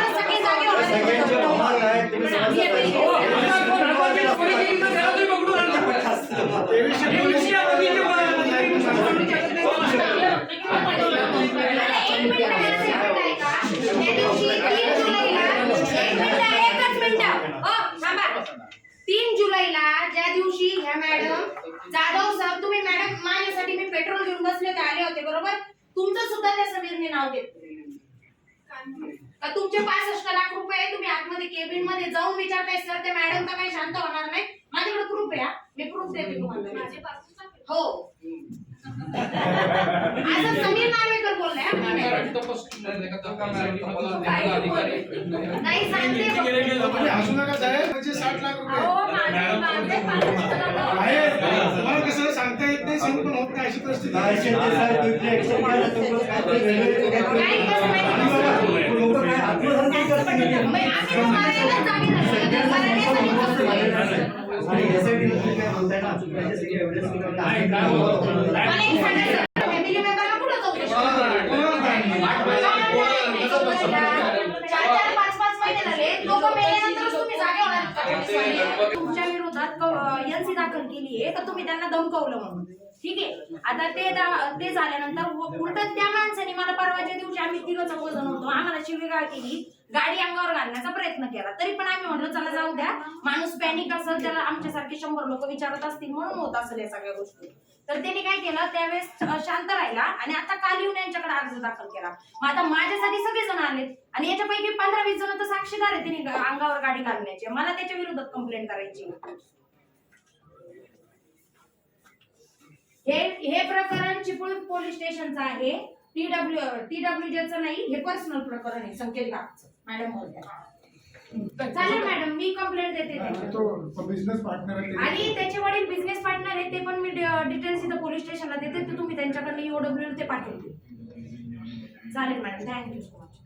सगळ्यांचे होणार काय? तुम्ही सगळं मला एक मिनिट करायचं आहे का? त्या दिवशी तीन जुलैला एक मिनिट एकच मिनिट हो थांबा तीन जुलैला ज्या दिवशी ह्या मॅडम जाधव सर तुम्ही मॅडम माझ्यासाठी मी पेट्रोल घेऊन बसले होते आले होते बरोबर तुमचं सुद्धा त्या समीरने नाव घेतलं का तुमचे पासष्ट लाख रुपये तुम्ही आतमध्ये केबिनमध्ये जाऊन विचारताय सर ते मॅडम तर काही शांत होणार नाही माझ्याकडे प्रूफ आहे हा. मी प्रूफ देते तुम्हाला हो असं समीर नार्वेकर बोललाय हा. नाही सांगते फक्त. असू नका साहेब म्हणजे साठ लाख रुपये अहो, माझे- माझे पासष्ट लाख आहे तुम्हाला कसं सांगता येत नाही सांग पण होत नाही अशी परिस्थिती आहे. दहशत ते साहेब तुमचे action घ्यायला तुमचं काहीतरी वेगळं काहीतरी- नाही कसं माहिती आणि बाबा, लोकं काय आत्महत्या करतात नाही. मग आम्ही तर मारायलाच जागे नसतो. तर मराठी सांगितलं. आणि SIT ला तुम्ही काय म्हणताय ना, त्याचे सगळे evidence तुम्हाला आहे. मला एक सांगायचं फॅमिली मेंबरला कुठं चौकशी चार चार पाच पाच महिने झाले लोक मेल्यानंतरच तुम्ही जागे होणार का पोलिसवाले? तुमच्या विरोधात एनसी दाखल केली आहे तर तुम्ही त्यांना धमकवलं म्हणून. ठीक आहे? आता ते ते झाल्यानंतर उलट त्या माणसाने मला परवाच्या दिवशी आम्ही तिघ चौघ जण होतो आम्हाला शिवीगाळ केली गाडी अंगावर घालण्याचा प्रयत्न केला. तरी पण आम्ही म्हटलं चला जाऊ द्या. माणूस पॅनिक असेल त्याला आमच्यासारखे शंभर लोक विचारत असतील म्हणून होत असेल या सगळ्या गोष्टी. तर त्यांनी काय केलं त्यावेळेस शांत राहिला आणि आता काल येऊन यांच्याकडे अर्ज दाखल केला. मग आता माझ्यासाठी सगळे जण आले आणि याच्यापैकी पंधरा वीस जण तर साक्षीदार आहेत त्यांनी अंगावर गाडी घालण्याची. मला त्याच्या विरोधात कंप्लेंट करायची. हे हे प्रकरण चिपळूण पोलीस स्टेशनचं आहे. टी डब्ल्यू टी डब्ल्यू नाही हे पर्सनल प्रकरण आहे संकेत गावचं मॅडम चालेल मॅडम मी कंप्लेंट देते बिझनेस पार्टनर आहे आणि त्याचे वडील बिझनेस पार्टनर आहेत ते पण मी डिटेल्स इथं पोलीस स्टेशनला देते ते तुम्ही त्यांच्याकडे ईओडब्ल्यू ते पाठवते चालेल मॅडम थँक्यू सो मच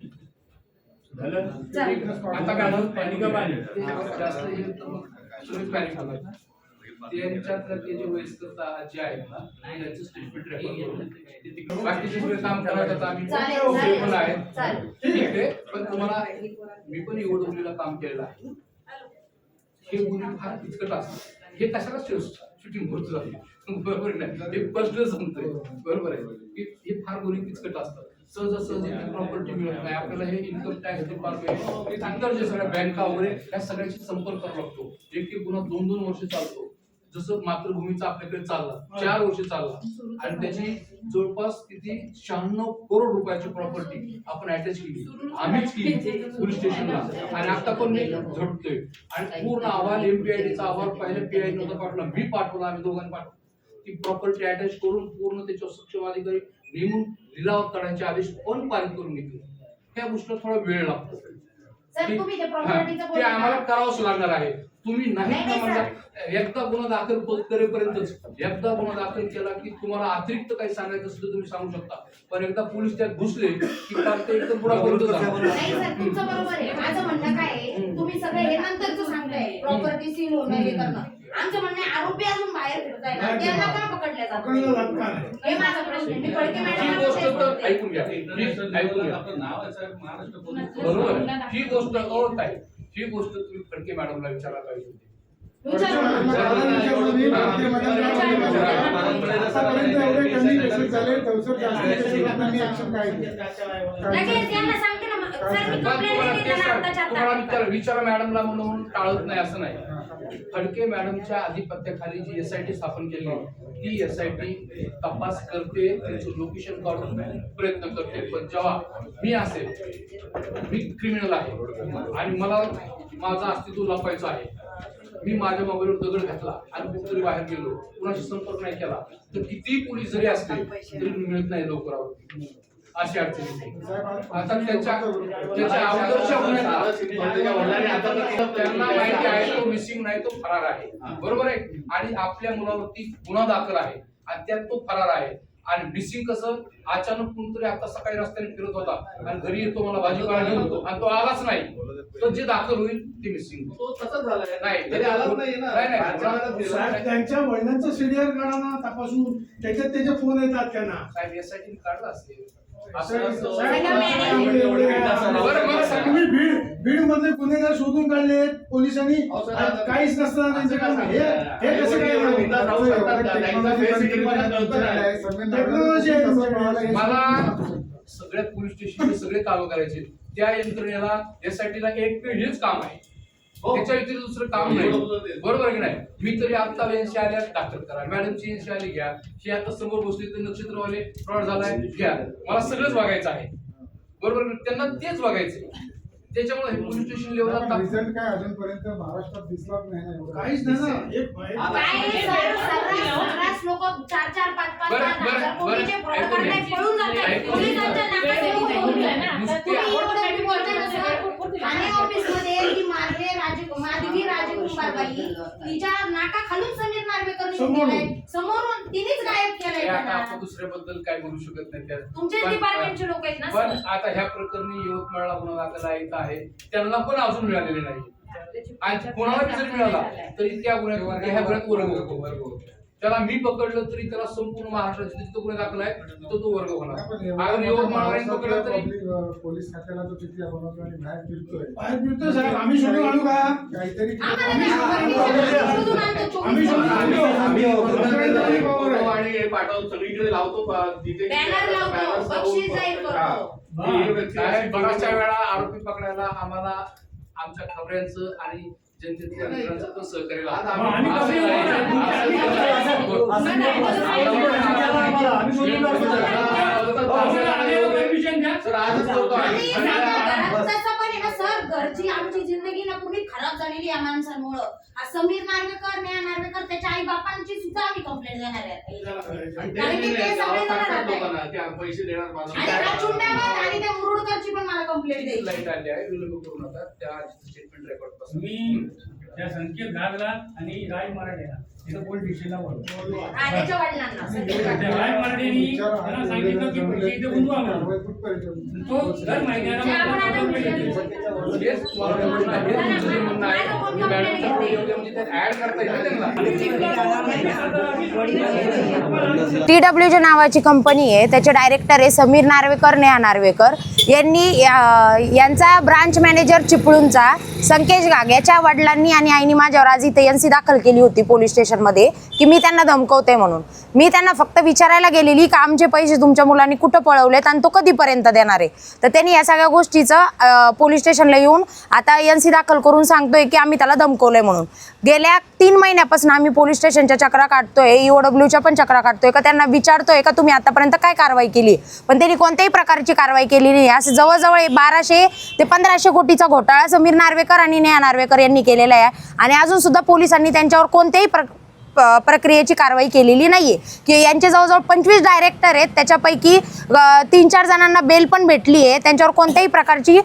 चालेल. आता काय झालं? पॅनिक पाणी? जास्त त्यांच्यातलं ते जे वयस्कर जे आहेत ना त्यांचं स्टेटमेंट रेकॉर्ड बाकीचे काम करायचं आम्ही. आहेत. ठीक आहे पण तुम्हाला मी पण एवढं काम केलेलं आहे. हे गुन्हे फार किचकट असतात. हे कशाला शूटिंग होत जाते बरोबर नाही हे स्पष्ट सांगतोय बरोबर आहे. हे हे फार गुन्हे किचकट असतात. सहजासहजी प्रॉपर्टी मिळत नाही. आपल्याला हे इन्कम टॅक्स डिपार्टमेंट इतर जे सगळ्या बँका वगैरे या सगळ्याशी संपर्क करावा लागतो एक एक गुन्हा दोन दोन वर्ष चालतो. जसं मातृभूमीचा आपल्याकडे चालला चार वर्ष चालला. आणि त्याची जवळपास किती? शहाण्णव करोड रुपयाची प्रॉपर्टी आपण अटॅच केली. आम्हीच केली पोलीस स्टेशनला आणि आता पण मी झटतोय. आणि पूर्ण अहवाल एमपीआयडीचा अहवाल पहिले पीआय नव्हता पाठवला. मी पाठवला आम्ही दोघांनी पाठवला. ती प्रॉपर्टी अटॅच करून पूर्ण त्याच्यावर सक्षम अधिकारी नेमून लिलाव करण्याचे आदेश पण पारित करून घेतले. ह्या गोष्टीला थोडा वेळ लागतो. सर तुम्ही ते हा, प्रॉपर्टीचं ते आम्हाला करावंच लागणार आहे. तुम्ही नाही नाही, एकदा गुन्हा दाखल प- करेपर्यंतच एकदा गुन्हा दाखल केला की तुम्हाला अतिरिक्त काही सांगायचं असेल तर तुम्ही सांगू शकता. पण एकदा पोलीस त्यात घुसले की काल ते एकदम नाही सर तुमचं बरोबर आहे. माझं म्हणणं काय आहे तुम्ही सगळे हे नंतरच सांगताय. प्रॉपर्टी सील होणं हे करणं. आमचं म्हणणं आहे आरोपी अजून बाहेर फिरताय ना. त्यांना का पकडल्या पकडलं जात जात का नाही? हे माझा प्रश्न आहे. मी फडके ही मॅडम गोष्ट तर ऐकून घ्या. Please, ऐकून घ्या. बरोबर आहे. ही गोष्ट अवत आहे ही गोष्ट तुम्ही फडके मॅडमला विचारायला पाहिजे होती. आतापर्यंत एवढे कमी केसेस झाले चौसष्ट जास्त केसेस लोकांनी ऍक्शन काय केलं? लगेच यांना सांगते ना मग. सर मी पण तुम्हाला कंप्लेंट तेच देते ना सांग- आत्ताच्या तुम्हाला आत्ता विचार विचारा मॅडमला म्हणून टाळत नाही असं नाही. फडके मॅडमच्या आधिपत्याखाली जी एस आय टी स्थापन केली ती एस आय टी तपास करते त्याचं लोकेशन काढून प्रयत्न करते. पण जेव्हा मी असेल मी क्रिमिनल आहे. आणि मला माझा अस्तित्व लपायचं आहे. मी माझ्या मोबाईलवर दगड घातला आणि कुठेतरी बाहेर गेलो. कुणाशी संपर्क नाही केला. तर किती पोलीस जरी असले तरी मिळत नाही लवकर अशी अडचण येते आता त्याच्या त्याच्या अगोदरच्या त्यांना माहिती आहे तो मिसिंग नाही तो फरार आहे. बरोबर आहे? आणि आपल्या मुलावरती गुन्हा दाखल आहे. आणि त्यात तो फरार आहे. आणि मिसिंग कसं? अचानक कोणतरी आता सकाळी रस्त्याने फिरत होता. आणि घरी येतो मला भाजीपाला घेऊन येतो. आणि तो आलाच नाही. तर जे दाखल होईल ते मिसिंग तो तसाच झालाय. नाही तरी आलाच नाही ना. नाही, त्यांच्या वडिलांचं सिरियल काढा ना तपासून. त्याच्यात त्याचे फोन येतात त्यांना. साहेब यासाठी काढला असेल तुम्ही मधले गुन्हेगार शोधून काढले पोलिसांनी. काहीच नसताना. मला सगळ्या पोलीस स्टेशनचे सगळे काम करायचे त्या यंत्रणेला एसआयटीला एक हेच काम आहे. त्याच्या व्यतिरिक्त दुसरं काम नाही. बरोबर की नाही? मी तरी आता एनशी आल्या दाखल करा. मॅडमची एनशी आली घ्या. ही आता समोर बसली तर नक्षत्रवाले फ्रॉड झालाय घ्या. मला सगळंच बघायचं आहे. बरोबर? त्यांना तेच बघायचं त्याच्यामुळे हे पोलीस स्टेशन लेवलला रिझल्ट काय अजूनपर्यंत महाराष्ट्रात दिसलाच नाही. काहीच नाही ना. नुसते- ऑफिसमध्ये माधवी राजकुंभारबाई तिच्या नाका खालून समीर नार्वेकरनी समोरून. तिनेच गायब केलंय हे आता त्यांना. आपण दुसऱ्याबद्दल काय बोलू शकत नाही त्यात. पण- डिपार्टमेंटचे लोक आहेत ना पण सर. आता ह्या प्रकरणी यवतमाळला गुन्हा दाखल आहे इथं आहे. त्यांना पण अजून मिळालेले नाही आणि कोणाला जर मिळाला तरी त्या गुन्ह्यात ह्या गुन्ह्यात वर्ग होतो त्याला मी पकडलं तरी त्याला संपूर्ण महाराष्ट्रात जिथे गुन्हे दाखल आहे तो तो वर्ग होणार. पोलीस खात्याला तो किती बनवतो आणि बाहेर फिरतोय. बाहेर फिरतोय साहेब. आम्ही शोधून आणू का? काहीतरी आणि हे सगळीकडे लावतो का? जिथे बॅनर लावतो. बक्षीस जाहीर. करतो. व्यक्ती काय अशी बऱ्याचशा वेळा आरोपी पकडायला आम्हाला आमच्या खबऱ्यांचं आणि पण सहकार्य लागतं. सर आजच करतो ना सर घरची आमची जिंदगी ना पूर्ण खराब झालेली या माणसांमुळं. हा समीर नार्वेकर नेहा नार्वेकर त्याच्या आई बापांची सुद्धा आम्ही कंप्लेंट देणार आहे. आणि ते नाही, गावात. लोकांना आम्ही पैसे देणार आणि हा त्या मुरुडकरची पण मला कंप्लेंट द्यायची. लाइट आली आहे विलंब करू नका त्या स्टेटमेंट रेकॉर्ड मी त्या संकेत गागला आणि राय मराठेला तिथं पोलीस स्टेशनला बोलतो हा त्याच्या वडिलांना त्या राय मराठेनी त्यांना सांगितलं की पैसे इथे गुंतवा म्हणून तो दर महिन्याला जे आपण आता मग पैसे म्हणलं. देतो. हेच तुम्हाला म्हणणं आहे. हेच तुमचं जे म्हणणं आहे की मॅडमचं video उद्या म्हणजे त्यात ऍड करता येईल ना त्यांना टी डब्ल्यू नावाची कंपनी आहे त्याचे डायरेक्टर आहे समीर नार्वेकर नेहा नार्वेकर यांनी यांचा ब्रांच मॅनेजर चिपळूणचा संकेश गाग याच्या वडिलांनी आणि आईनी माझ्यावर आज इथे एन सी दाखल केली होती पोलीस स्टेशनमध्ये की मी त्यांना धमकवते म्हणून. मी त्यांना फक्त विचारायला गेलेली की आमचे पैसे तुमच्या मुलांनी कुठं पळवलेत आणि तो कधीपर्यंत देणार आहे? तर त्यांनी या सगळ्या गोष्टीचं पोलीस स्टेशनला येऊन आता एन सी दाखल करून सांगतोय की आम्ही त्याला धमकवलंय म्हणून. गेल्या तीन महिन्यापासून आम्ही पोलीस स्टेशनच्या चक्रा काढतोय ईओडब्ल्यूच्या पण चक्रा काढतोय का त्यांना विचारतोय का तुम्ही आतापर्यंत काय कारवाई केली? पण त्यांनी कोणत्याही प्रकारची कारवाई केली नाही. असं जवळजवळ बाराशे ते पंधराशे कोटीचा घोटाळा समीर नार्वेकर आणि नेहा नार्वेकर यांनी केलेला आहे. आणि अजून सुद्धा पोलिसांनी त्यांच्यावर कोणत्याही प्र प्रक्रियेची कारवाई केलेली नाहीये. की यांचे जवळजवळ पंचवीस डायरेक्टर आहेत. त्याच्यापैकी तीन चार जणांना बेल पण भेटली आहे त्यांच्यावर कोणत्याही प्रकारची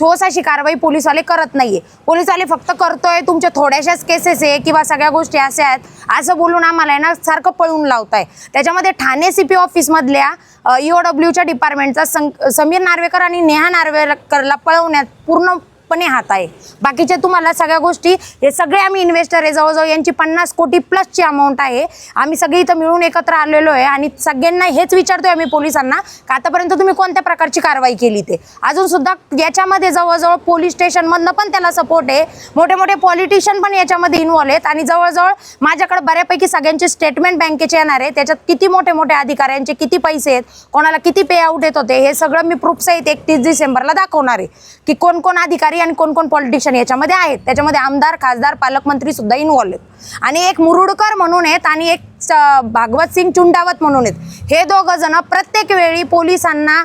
ठोस अशी कारवाई पोलीसवाले करत नाहीये. पोलीसवाले फक्त करतोय तुमच्या थोड्याशाच केसेस आहे किंवा सगळ्या गोष्टी अशा आहेत असं बोलून आम्हाला आहे ना सारखं पळून लावताय. त्याच्यामध्ये ठाणे सी पी ऑफिसमधल्या ईओडब्ल्यूच्या डिपार्टमेंटचा सं समीर नार्वेकर आणि नेहा नार्वेकरला पळवण्यात पूर्ण पणे हात आहे बाकीच्या तुम्हाला सगळ्या गोष्टी हे सगळे आम्ही इन्व्हेस्टर आहे जवळजवळ यांची पन्नास कोटी प्लसची अमाऊंट आहे. आम्ही सगळे इथं मिळून एकत्र आलेलो आहे आणि सगळ्यांना हेच विचारतोय आम्ही पोलिसांना का आतापर्यंत तुम्ही कोणत्या प्रकारची कारवाई केली ते? अजून सुद्धा याच्यामध्ये जवळजवळ पोलीस स्टेशनमधनं पण त्याला सपोर्ट आहे. मोठे मोठे पॉलिटिशियन पण याच्यामध्ये इन्व्हॉल्व आहेत आणि जवळजवळ माझ्याकडे बऱ्यापैकी सगळ्यांचे स्टेटमेंट बँकेचे येणार आहे. त्याच्यात किती मोठे मोठे अधिकाऱ्यांचे किती पैसे आहेत कोणाला किती पे आउट येत होते हे सगळं मी प्रूफ सहित एकतीस डिसेंबरला दाखवणार आहे. की कोण कोण अधिकारी आणि कोण कोण पॉलिटिशियन याच्यामध्ये आहेत. त्याच्यामध्ये आमदार खासदार पालकमंत्री सुद्धा इन्व्हॉल्व आहेत. आणि एक मुरुडकर म्हणून आहेत आणि एक स- भागवत सिंग चुंडावत म्हणून आहेत. हे दोघं जण प्रत्येक वेळी पोलिसांना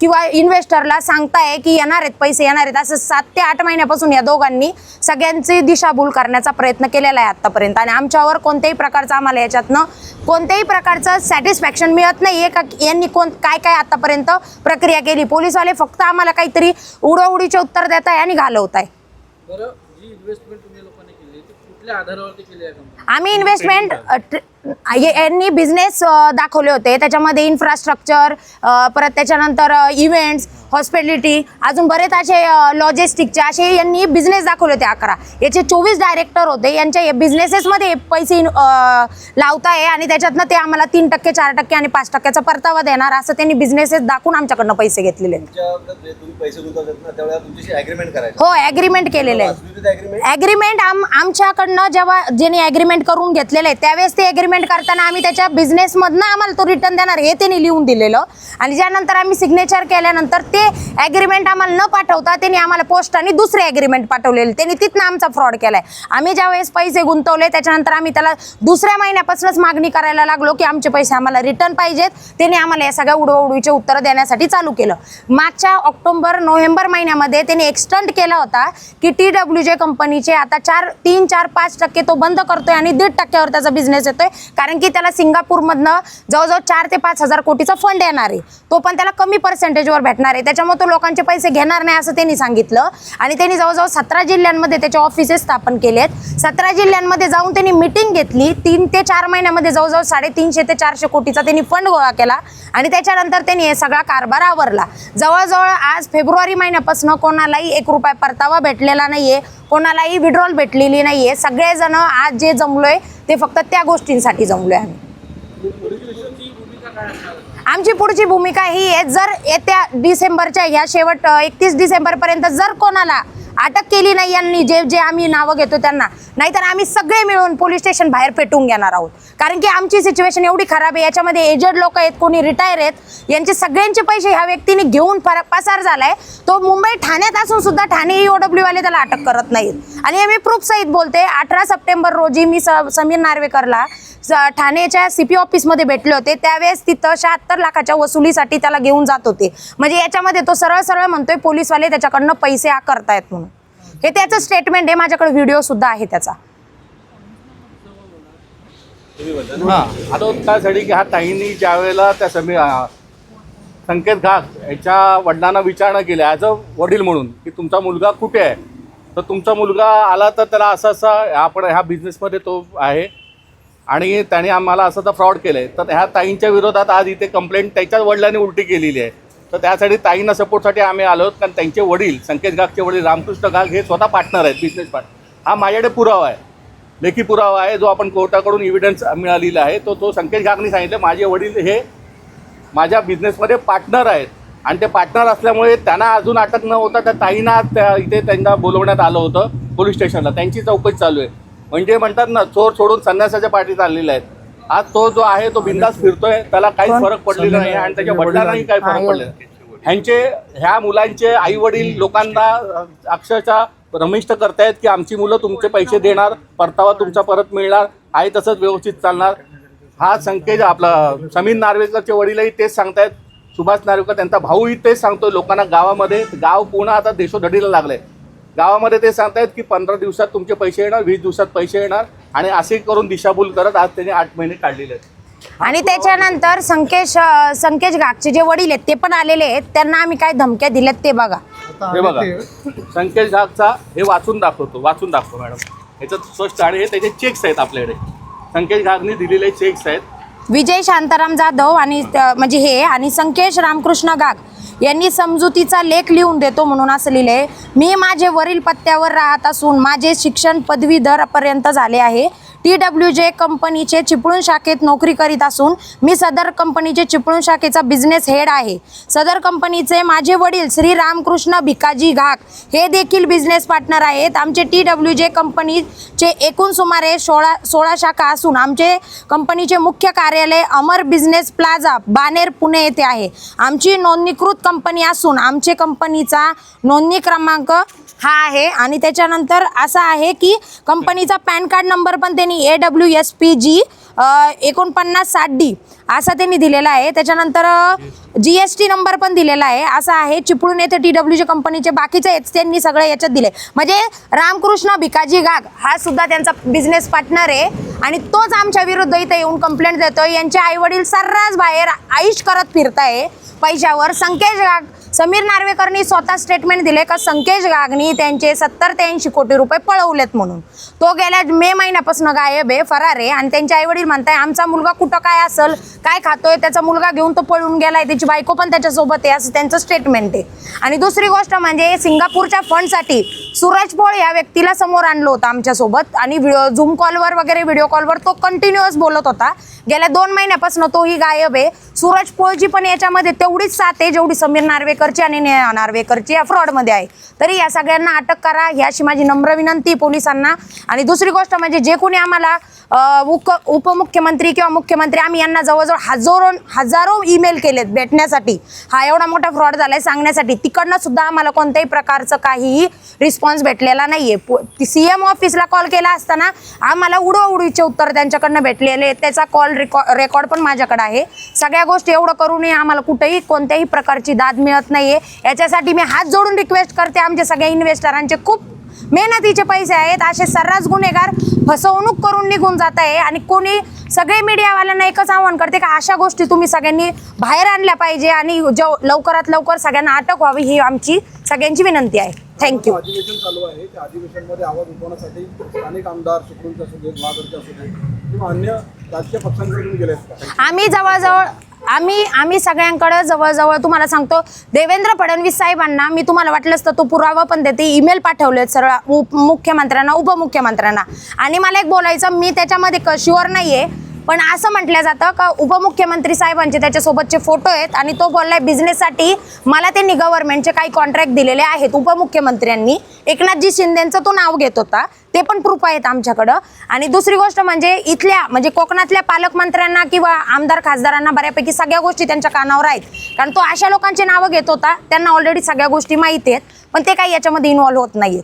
किंवा इन्व्हेस्टरला सांगताय की येणार आहेत पैसे येणार आहेत असं सात ते आठ महिन्यापासून या दोघांनी सगळ्यांची दिशाभूल करण्याचा प्रयत्न केलेला आहे आतापर्यंत. आणि आमच्यावर कोणत्याही प्रकारचं आम्हाला याच्यातनं कोणत्याही प्रकारचं सॅटिस्फॅक्शन मिळत नाही. आहे का यांनी कोण काय काय आतापर्यंत प्रक्रिया केली? पोलीसवाले फक्त आम्हाला काहीतरी उडोउडीचे उत्तर देत आहे आणि घालवत आहे. बरं जी इन्व्हेस्टमेंट तुम्ही लोकांनी केली ती कुठल्या आधारावरती केली आहे? कंपनी आम्ही इन्व्हेस्टमेंट यांनी बिझनेस दाखवले होते. त्याच्यामध्ये इन्फ्रास्ट्रक्चर परत त्याच्यानंतर इव्हेंट्स हॉस्पिटॅलिटी अजून बरेच असे लॉजिस्टिकचे असे यांनी बिझनेस दाखवले होते अकरा. याचे चोवीस डायरेक्टर होते. यांच्या बिझनेसेसमध्ये पैसे लावताय आणि त्याच्यातनं ते आम्हाला तीन टक्के चार टक्के आणि पाच टक्क्याचा परतावा देणार असं त्यांनी बिझनेसेस दाखवून आमच्याकडनं पैसे घेतलेले हो ॲग्रीमेंट केलेलं आहे. ॲग्रीमेंट आम आमच्याकडनं जेव्हा ज्यांनी ॲग्रीमेंट करून घेतलेलं आहे त्यावेळेस ते ॲग्रीमेंट करताना आम्ही त्याच्या बिझनेसमधनं आम्हाला तो रिटर्न देणार हे त्यांनी लिहून दिलेलं. आणि ज्यानंतर आम्ही सिग्नेचर केल्यानंतर ते ॲग्रीमेंट आम्हाला न पाठवता त्यांनी आम्हाला पोस्टाने दुसरे ॲग्रीमेंट पाठवलेले. त्यांनी तिथनं आमचा फ्रॉड केलाय. आम्ही ज्यावेळेस पैसे गुंतवले त्याच्यानंतर आम्ही त्याला दुसऱ्या महिन्यापासूनच मागणी करायला लागलो की आमचे पैसे आम्हाला रिटर्न पाहिजेत. त्यांनी आम्हाला या सगळ्या उडवउडवीचे उत्तरं देण्यासाठी चालू केलं. मागच्या ऑक्टोबर नोव्हेंबर महिन्यामध्ये त्यांनी एक्सटेंड केला होता की टी डब्ल्यू जे कंपनीचे आता चार तीन चार पाच टक्के तो बंद करतोय आणि दीड टक्क्यावर त्याचा बिझनेस येतोय. कारण की त्याला सिंगापूरमधनं जवळजवळ चार ते पाच हजार कोटीचा फंड येणार आहे. तो पण त्याला कमी पर्सेंटेजवर भेटणार आहे. त्याच्यामुळे तो लोकांचे पैसे घेणार नाही असं त्यांनी सांगितलं. आणि त्यांनी जवळजवळ सतरा जिल्ह्यांमध्ये त्याचे ऑफिसेस स्थापन केलेत. सतरा जिल्ह्यांमध्ये जाऊन त्यांनी मिटिंग घेतली. तीन ते चार महिन्यामध्ये जवळजवळ साडेतीनशे ते चारशे कोटीचा त्यांनी फंड गोळा केला. आणि त्याच्यानंतर त्यांनी हे सगळा कारभार आवरला. जवळजवळ आज फेब्रुवारी महिन्यापासून कोणालाही एक रुपया परतावा भेटलेला नाहीये. कोणालाही विड्रॉल भेटलेली नाहीये. सगळेजण आज जे जमलोय ते फक्त त्या गोष्टींसाठी जमलोय आम्ही. आमची पुढची भूमिका ही आहे जर येत्या डिसेंबरच्या ह्या शेवट एकतीस डिसेंबरपर्यंत जर कोणाला अटक केली नाही यांनी जे जे आम्ही नावं घेतो त्यांना नाहीतर आम्ही सगळे मिळून पोलीस स्टेशन बाहेर पेटून घेणार आहोत. कारण की आमची सिच्युएशन एवढी खराब आहे. याच्यामध्ये एजड लोक आहेत कोणी रिटायर आहेत यांचे सगळ्यांचे पैसे ह्या व्यक्तीने घेऊन फर पसार झालाय. तो मुंबई ठाण्यात असून सुद्धा ठाणे ईओडब्ल्यू वाले त्याला अटक करत नाहीत. आणि हे मी प्रूफ सहित बोलते अठरा सप्टेंबर रोजी मी स- समीर नार्वेकरला स- ठाण्याच्या सीपी ऑफिसमध्ये भेटले होते. त्यावेळेस तिथं शहात्तर लाखाच्या वसुलीसाठी त्याला घेऊन जात होते. म्हणजे याच्यामध्ये तो सरळ सरळ म्हणतोय पोलीसवाले त्याच्याकडनं पैसे आकारतायत म्हणून. हे त्याचं स्टेटमेंट आहे माझ्याकडे व्हिडिओ सुद्धा आहे त्याचा. हा. आता झाली की हा ताईंनी ज्या वेळेला त्या समी संकेत घाग याच्या वडिलांना विचारणा केली ॲज अ वडील म्हणून की तुमचा मुलगा कुठे आहे? तर तुमचा मुलगा आला तर त्याला असं असं आपण ह्या बिझनेसमध्ये तो आहे. आणि त्याने आम्हाला असं तर फ्रॉड केलं आहे तर ह्या ताईंच्या विरोधात आज इथे कंप्लेंट त्याच्याच वडिलांनी उलटी केलेली आहे. तर त्यासाठी ताईंना सपोर्टसाठी आम्ही आलो कारण त्यांचे वडील संकेत घागचे वडील रामकृष्ण घाग हे स्वतः पार्टनर आहेत बिझनेस पार्टनर हा माझ्याकडे पुरावा आहे. लेखी पुरावा आहे जो आपण कोर्टाकडून इव्हिडन्स मिळालेला आहे तो तो संकेत घागने सांगितलं माझे वडील हे माझ्या बिझनेसमध्ये पार्टनर आहेत आणि ते पार्टनर असल्यामुळे त्यांना अजून अटक न होता त्या ताईंना त्या इथे त्यांना बोलवण्यात आलं होतं पोलीस स्टेशनला त्यांची चौकशी चालू आहे म्हणजे म्हणतात ना चोर सोडून संन्यासाच्या पाठीत आलेले आहेत आज तो जो आहे तो बिंदास फिरतोय त्याला काही कोण? फरक पडलेला नाही आणि त्याच्या वडिलांनाही काही फरक. पडलेला नाही. ह्यांचे ह्या मुलांचे आई वडील लोकांना अक्षरशः रमिष्ट करतायत की आमची मुलं तुमचे पैसे देणार परतावा तुमचा परत मिळणार आहे तसंच व्यवस्थित चालणार. हा संकेत आपला. समीर नार्वेकरचे वडीलही तेच सांगतायत. सुभाष नार्वेकर त्यांचा भाऊही तेच सांगतोय लोकांना गावामध्ये. गाव पूर्ण आता देशोधडीला लागलंय. गावामध्ये ते सांगतायत की पंधरा दिवसात तुमचे पैसे येणार वीस दिवसात पैसे येणार आणि असे करून दिशाभूल करत आज त्यांनी आठ महिने काढलेले आहेत. आणि त्याच्यानंतर संकेश संकेश गागचे जे वडील आहेत ते पण आलेले आहेत. त्यांना आम्ही काय धमक्या दिल्यात ते बघा. हे बघा. संकेत झागचा हे वाचून दाखवतो वाचून दाखव मॅडम. ह्याच्यात स्पष्ट आणि हे त्याचे चेक्स आहेत आपल्याकडे. संकेत घागने दिलेले चेक्स आहेत. विजय शांताराम जाधव आणि म्हणजे हे आणि संकेश रामकृष्ण गाग यांनी समजुतीचा लेख लिहून देतो म्हणून असं लिहिलंय. मी माझे वरील पत्त्यावर राहत असून माझे शिक्षण पदवीधरपर्यंत झाले आहे. टी डब्ल्यू जे कंपनीचे चिपळूण शाखेत नोकरी करीत असून मी सदर कंपनीचे चिपळूण शाखेचा बिझनेस हेड आहे. सदर कंपनीचे माझे वडील श्री रामकृष्ण भिकाजी घाक हे देखील बिझनेस पार्टनर आहेत. आमचे टी डब्ल्यू जे कंपनीचे एकूण सुमारे सोळा सोळा शाखा असून आमचे कंपनीचे मुख्य कार्यालय अमर बिझनेस प्लाझा बानेर पुणे येथे आहे. आमची नोंदणीकृत कंपनी असून आमचे कंपनीचा नोंदणी क्रमांक हा आहे आणि त्याच्यानंतर असा आहे की कंपनीचा पॅन कार्ड नंबर पण त्यांनी A W S P G एकोणपन्नास साठ डी असा त्यांनी दिलेला आहे. त्याच्यानंतर जी एस टी नंबर पण दिलेला आहे. असा आहे चिपळूण येथे टी डब्ल्यूच्या कंपनीचे बाकीचे आहेत त्यांनी सगळे याच्यात दिले. म्हणजे रामकृष्ण भिकाजी गाग हा सुद्धा त्यांचा बिझनेस पार्टनर आहे. आणि तोच आमच्या विरुद्ध इथे येऊन कंप्लेंट देतोय. यांचे आई वडील सर्रास बाहेर आईश करत फिरताय. पैशावर संकेश गाग समीर नार्वेकरनी स्वतः स्टेटमेंट दिले का संकेश गागनी त्यांचे सत्तर ते ऐंशी कोटी रुपये पळवलेत म्हणून. तो गेल्या मे महिन्यापासून गायब आहे फरार आहे आणि त्यांचे आईवडील म्हणताय आमचा मुलगा कुठं काय असेल काय खातोय त्याचा मुलगा घेऊन तो पळून गेलाय त्याची बायको पण त्याच्यासोबत आहे असं त्यांचं स्टेटमेंट आहे. आणि दुसरी गोष्ट म्हणजे सिंगापूरच्या फंडसाठी सूरज पोळ या व्यक्तीला समोर आणलं होतं आमच्यासोबत. आणि व्हिडिओ झूम कॉलवर वगैरे व्हिडिओ कॉलवर तो कंटिन्युअस बोलत होता. गेल्या दोन महिन्यापासून तोही गायब आहे. सूरज पोळची पण याच्यामध्ये तेवढीच साथ आहे जेवढी समीर नार्वेकर नार्वेकरची आणि नेहा नार्वेकरची या फ्रॉडमध्ये आहे. तरी या सगळ्यांना अटक करा. ही अशी माझी नम्र विनंती पोलिसांना. आणि दुसरी गोष्ट म्हणजे जे कोणी आम्हाला उक उपमुख्यमंत्री किंवा मुख्यमंत्री आम्ही यांना जवळजवळ हजारो हजारो ईमेल केलेत भेटण्यासाठी. हा एवढा मोठा फ्रॉड झालाय सांगण्यासाठी. तिकडनं सुद्धा आम्हाला कोणत्याही प्रकारचं काहीही रिस्पॉन्स भेटलेला नाहीये. सी एम ऑफिसला कॉल केला असताना आम्हाला उडवउडीचे उत्तर त्यांच्याकडनं भेटलेले आहेत. त्याचा कॉल रेकॉर्ड पण माझ्याकडे आहे. सगळ्या गोष्टी एवढं करूनही आम्हाला कुठेही कोणत्याही प्रकारची दाद मिळत नाहीये. याच्यासाठी मी हात जोडून रिक्वेस्ट करते आमच्या सगळ्या इन्व्हेस्टरांचे खूप मेहनतीचे पैसे आहेत असे सर्रास गुन्हेगार फसवणूक करून निघून जात आहे आणि कोणी सगळे मीडियावाल्यांना एकच आव्हान करते का अशा गोष्टी तुम्ही सगळ्यांनी बाहेर आणल्या पाहिजे आणि जेव लवकरात लवकर सगळ्यांना अटक व्हावी ही आमची सगळ्यांची विनंती आहे. थँक्यू अधिवेशन चालू आहे. त्या अधिवेशनमध्ये आवाज उठवण्यासाठी अनेक आमदार सुप्रीमचे असू देत महागडचे असू देत किंवा अन्य राजकीय पक्षांकडे तुम्ही गेले का? आम्ही जवळजवळ आम्ही आम्ही सगळ्यांकडे जवळजवळ तुम्हाला सांगतो देवेंद्र फडणवीस साहेबांना मी तुम्हाला वाटलंच तर तो पुरावा पण देते ईमेल पाठवलेत सरळ उप मुख्यमंत्र्यांना उपमुख्यमंत्र्यांना. आणि मला एक बोलायचं मी त्याच्यामध्ये कश्य्युअर नाही आहे पण असं म्हटलं जातं का उपमुख्यमंत्री साहेबांचे त्याच्यासोबतचे फोटो आहेत आणि तो बोललाय बिझनेससाठी मला त्यांनी गव्हर्नमेंटचे काही कॉन्ट्रॅक्ट दिलेले आहेत. उपमुख्यमंत्र्यांनी एकनाथजी शिंदेचं तो नाव घेत होता. ते पण प्रूफ आहेत आमच्याकडं. आणि दुसरी गोष्ट म्हणजे इथल्या म्हणजे कोकणातल्या पालकमंत्र्यांना किंवा आमदार खासदारांना बऱ्यापैकी सगळ्या गोष्टी त्यांच्या कानावर आहेत. कारण तो अशा लोकांची नावं घेत होता. त्यांना ऑलरेडी सगळ्या गोष्टी माहिती आहेत. पण ते काही याच्यामध्ये इन्व्हॉल्व्ह होत नाहीयेत.